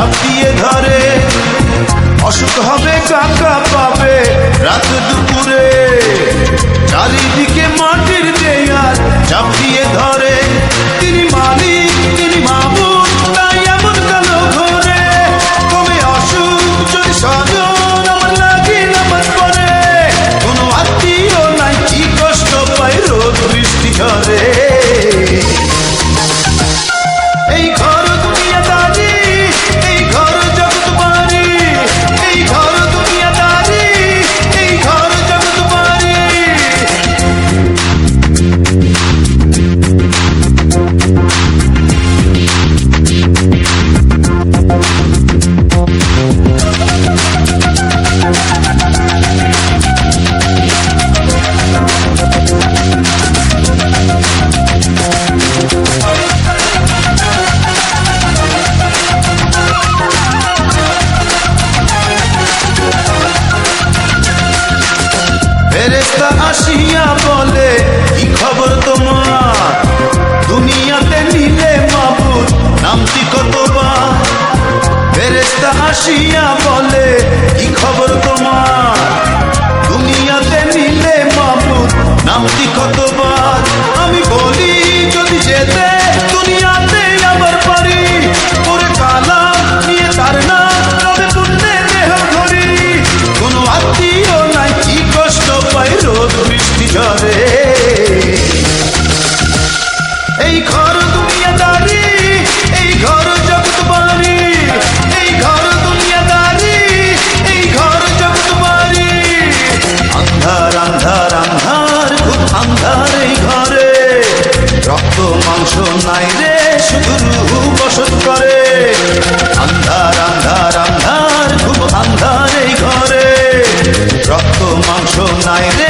চাপিয়ে ধরে। অসুখ হবে টাকা পাবে। রাত দুপুর হাসিয়া বলে কি খবর তোমার? দুনিয়াতে নিলে মাবুদ নামটি কতবার? ফেরেস্তা হাসিয়া মাংস নাই রে, শুধু রুহু বসত করে। আন্ধার আন্ধার আন্ধার, খুব আন্ধার এই ঘরে। রক্ত, মাংস নাই রে